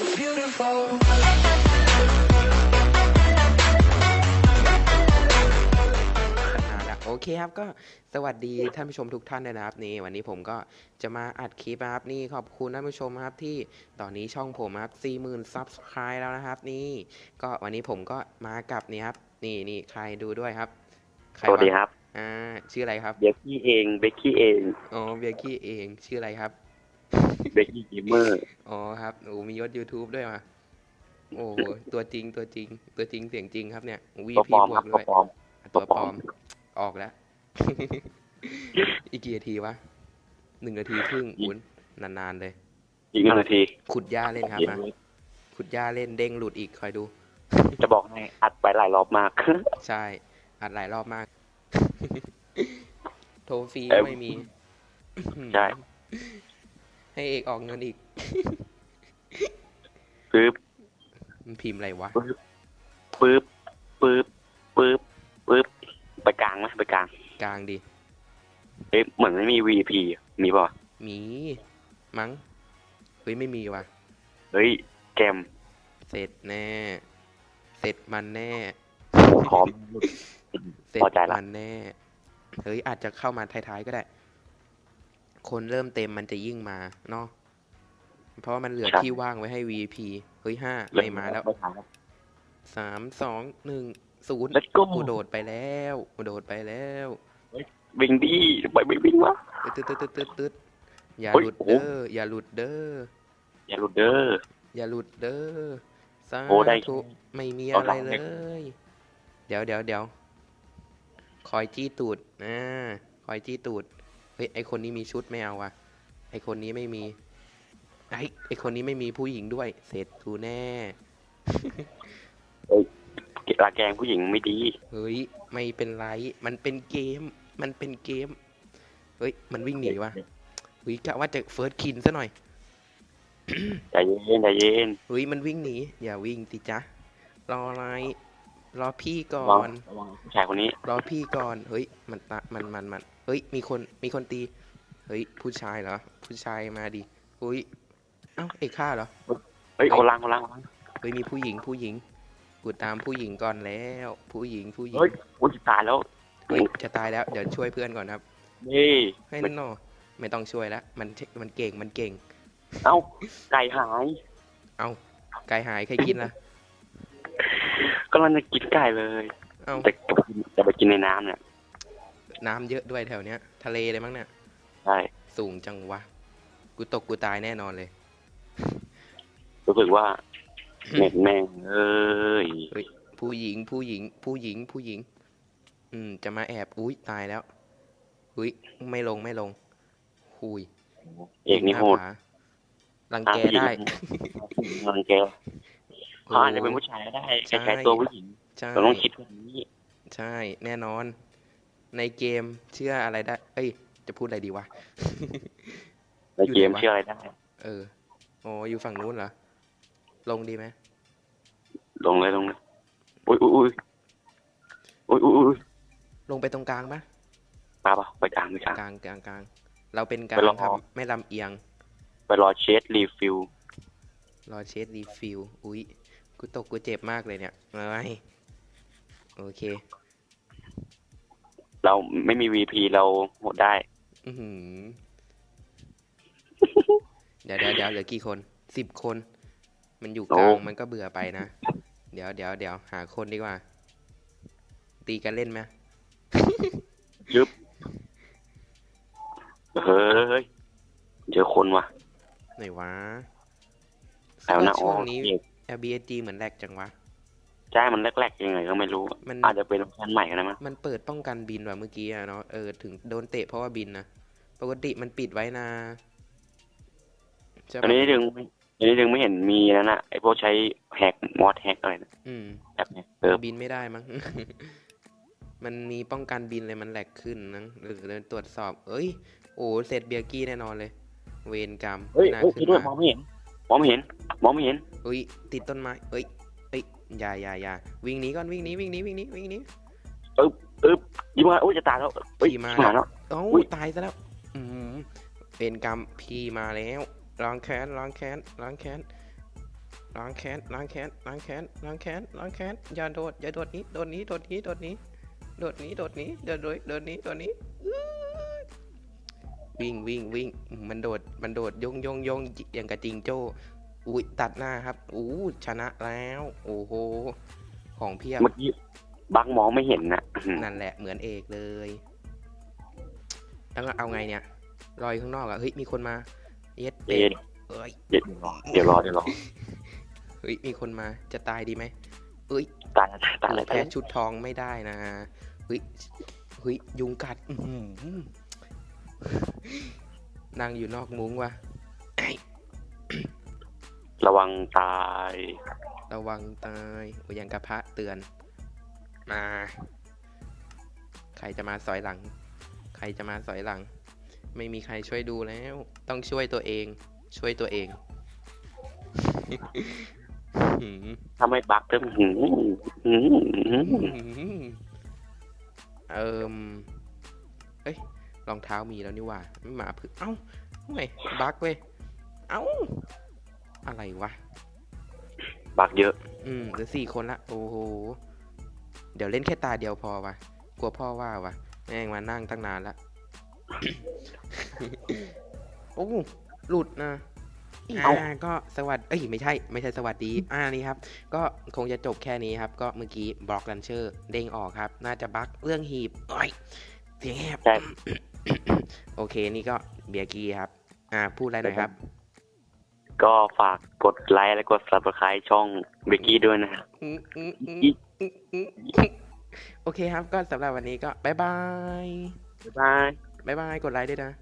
โอเคครับก็สวัสดีท่านผู้ชมทุกท่านด้วยนะครับนี่วันนี้ผมก็จะมาอัดคลิปนะครับนี่ขอบคุณท่านผู้ชมนะครับที่ตอนนี้ช่องผมนะครับ40,000 subscribe แล้วนะครับ นี่ก็วันนี้ผมก็มากับนี่ครับ นี่นี่ใครดูด้วยครับใครสวัสดีครับ อ่าชื่ออะไรครับเบกกี้เองเบกกี้เองอ๋อเบียกี้เองชื่ออะไรครับ เบกกี้เกมเมอร์ อ๋อครับโอ้มียศ YouTube ด้วยมาโอ้โหตัวจริงตัวจริง ตัวจริงเสียงจริงครับเนี่ยวีตัวพีปลอมบควรับกตัวด้วยปลอม ตัวปลอตัวปลอมมออกแล้ว อีกกี่นาทีวะหนึ่งนาทีครึ่งอุ้นนานๆเลย อีกหนึ่งนาทีขุดหญ้าเล่นครับมาขุดหญ้าเล่นเด้งหลุดอีกคอยดู จะบอกให้อัดไปหลายรอบมาก ใช่ อัดหลายรอบมาก โทรฟรีเอ้ก็ยไม่มี ใช่ ให้เอกออกเงินอีก ปึ๊บมันพิมพ์อะไรวะ ปึ๊บปึ๊บปึ๊บปึ๊บไปกลางไหมไปกลางกลางดิ เอ๊ะเหมือนไม่มี VP มีป่ะหมี มั้ง เฮ้ย ไม่มีว่ะ เฮ้ยแกมเสร็จแน่ เสร็จมันแน่ พร้อม เสร็จพอใจละ มันแน่ เฮ้ย อาจจะเข้ามาท้ายๆก็ได้ คนเริ่มเต็มมันจะยิ่งมาเนาะเพราะว่ามันเหลือที่ว่างไว้ให้ VP เฮ้ยห้าไม่มาแล้วไม่ทันแล้วสามสองหนึ่งศูนย์ Let's go กูโดดไปแล้วกูโดดไปแล้ววิ่งดีไปไม่วิ่งวะ ตึ๊ดตึ๊ดตึ๊ดตึ๊ดตึ๊ดอย่าเฮ้ยหลุดโอ้เด้ออย่าหลุดเด้ออย่าหลุดเด้อ อย่าหลุดเด้อสาโอ้ได้ ธุไม่มีเอาอะไรหลังเลให้ยเดี๋ยวเดี๋ยวเดี๋ยวคอยจี้ตูดอ่าคอยจี้ตูดเฮ้ยไอคนนี้มีชุดไม่เอาว่ะ ไอคนนี้ไม่มีไอไอคนนี้ไม่มีผู้หญิงด้วย เสร็จกูแน่ลาแกงผู้หญิงไม่ดี เฮ้ย ไม่เป็นไร มันเป็นเกม มันเป็นเกม เฮ้ย มันวิ่งหนีว่ะเฮ้ยกะว่าจะเฟิร์สคินซะหน่อยใจเย็นใจเย็นเฮ้ย มันวิ่งหนี อย่าวิ่งสิจ๊ะ รออะไร รอพี่ก่ระอวังนระวังผู้ชายคนนี้ รอพี่ก่อนเฮ้ยมันตะมันมันมันเฮ้ยมีคนมีคนตี เฮ้ยผู้ชายเหรอผู้ชายมาดิเฮ้ยเอ้าเอกฆ่าเหรอเฮ้ยคนล่างคนล่างคนล่างเฮ้ยมีผู้หญิงผู้หญิงกูตามผู้หญิงก่อนแล้ว ผู้หญิงผู้หญิงเฮ้ยอุ้ยตายแล้วเฮ้ยจะตายแล้วเดี๋ยวช่วยเพื่อนก่อนครับนี่ให้นนอไม่ต้องช่วยแล้วมันมันเก่งมันเก่ง เอ้าไก่หาย เอ้าไก่หายใครกินล่ะ ก็ลังจะกินไก่เลยเอ้าแต่จะไปกินจะไปกินในน้ำเนี่ยน้ำเยอะด้วยแถวเนี้ย ทะเลเลยมั้งเนี่ย ใช่สูงจังวะ กูตกกูตายแน่นอนเลย รู้สึกว่าเหม็นแม่งเอ้ยผู้หญิงผู้หญิง ผู้หญิงผู้หญิง อืม จะมาแอบอุ้ยตายแล้วอุ้ยไม่ลงไม่ลงหุยเอกนี่โหดหาผารังตามแกผู้หญิงได้ รังแก เขาอาจจะเป็นผู้ชายก็ได้คล้ายๆตัวผู้หญิงใช่เราต้องคิดแบบนี้ ใช่แน่นอน ในเกมเชื่ออะไรได้ เอ้ย จะพูดอะไรดีวะในเกมอยู่ไหนวะเชื่ออะไรได้ เออโอ้อยู่ฝั่งนู้นเหรอ ลงดีไหมลงเลยลงเลยอุ้ยอุ้ยอุ้ยอุ้ยอุ้ยอุ้ยลงไปตรงกลางปะมาปะไปกลางไปกลางกลางกลางกลางเราเป็นกลาไปงรอครับไม่ลำเอียง ไปรอเชสรีฟิลรอเชสรีฟิลอุ้ย กูตกกูเจ็บมากเลยเนี่ยเอ้ยโอเค เราไม่มีวีพีเราหมดได้ อือหือเดี๋ยวเดี๋ยวเดี๋ยวเหลือกี่คนสิบคน มันอยู่กลางโอ้ มันก็เบื่อไปนะ เดี๋ยวเดี๋ยวเดี๋ยวหาคนดีกว่า ตีกันเล่นไหมยึบเฮ้ยเจอคนว่ะไหนวะแล้วนะอ๋ช่อวงนี้เอก LBSG เหมือนแรกจังวะ ใช่ มันแรกๆยังไงก็ไม่รู้ มัน อาจจะเป็นเวอร์ชันใหม่ก็ได้มั้งมันเปิดป้องกันบินว่ะเมื่อกี้อะเนาะเออถึงโดนเตะเพราะว่าบินนะปกติมันปิดไว้นะใช่อัปะนนี้ดึงอันนี้ดึงไม่เห็นมีนั่นน่ะไอพวกใช้แฮกมอดแฮกอะไรนะอืมแบบเนี้ยเออบินไม่ได้มั้ง มันมีป้องกันบินเลยมันแหลกขึ้นนะหรือเดินตรวจสอบ เอ้ย โอ้เสร็จเบียร์กี้แน่นอนเลย เวรกรรมเฮ้ยน่าเฮ้ยขึ้นด้วยมมาองไม่เห็นมองไม่เห็น มองไม่เห็นเอ้ยติดต้นไม้เอ้ยเอ้ยอย่าอย่าอย่าวิ่งหนีก่อนวิ่งหนีวิ่งหนีวิ่งหนีวิ่งหนีอึ๊บยิ้มมาโอ้ยจะตายแล้วเฮ้ยขี่มาชิบหายแล้วเอ้าอุ๊ยตายซะแล้วอืมเป็นกรรมพี่มาแล้วล้างแค้นล้างแค้นล้างแค้นล้างแค้นล้างแค้นล้างแค้นล้างแค้นล้างแค้นอย่าโดดอย่าโดดหนี้โดดหนี้โดดหนี้โดดหนี้โดดหนี้โดดหนี้เดินโดยเดินหนี้โดดหนี้อื้อวิ่งวิ่งวิ่งมันโดดมันโดดยงยงยงอย่างกระจิงโจ้ อุ้ยตัดหน้าครับอู้ชนะแล้ว โอ้โห ของเพียบเมื่อกี้บักมองไม่เห็นนะอื้อหือนั่นแหละเหมือนเอกเลยแล้วก็เอาไงเนี่ยรอยข้างนอกอะเฮ้ยมีคนมาเย็ดเป็เอ็ดดเอ้ยเดี๋ยวรอเดี๋ยวรอเดี๋ยวรอเฮ้ยมีคนมาจะตายดีไหมเอ้ยตายแล้วตายแล้วตายแพ้แล้วชุดทองไม่ได้นะเฮ้ยเฮ้ยยุงกัดอื้อหือนั่งอยู่นอกมุ้งว่ะ ระวังตาย ระวังตายโอ้ยยังกระพระเตือน มา ใครจะมาสอยหลัง ใครจะมาสอยหลัง ไม่มีใครช่วยดูแล้ว ต้องช่วยตัวเอง ช่วยตัวเองหืมถ้าไม่บักเติมหืมหืมหืมเอิมเอ้ยรองเท้ามีแล้วนี่หว่าไม่มาพึ่งเอ้าเว้ยบักเว้ย เอ้า อะไรวะ บักเยอะ อืมเหลือสี่คนละ โอ้โห เดี๋ยวเล่นแค่ตาเดียวพอวะกลัวพ่อว่าวะแม่งมานั่งตั้งนานละ โอ้หลุดนะอ่าก็สวัสดีเอ้ยไม่ใช่ ไม่ใช่สวัสดี อ่านี่ครับ ก็คงจะจบแค่นี้ครับ ก็เมื่อกี้บล็อกลันเชอร์ เด้งออกครับ น่าจะบั๊กเรื่องหีบโอ้ยเสียงแหบ ใช่ โอเคนี่ก็เบียร์กี้ครับ อ่า พูดอะไรหน่อยครับ ก็ฝากกดไลค์และกด subscribe ช่องเบกกี้ด้วยนะอืมอืมอืมอืมอืมโอเคครับก็สำหรับวันนี้ก็บ๊ายบาย บ๊ายบาย บ๊ายบาย กดไลค์ด้วยนะ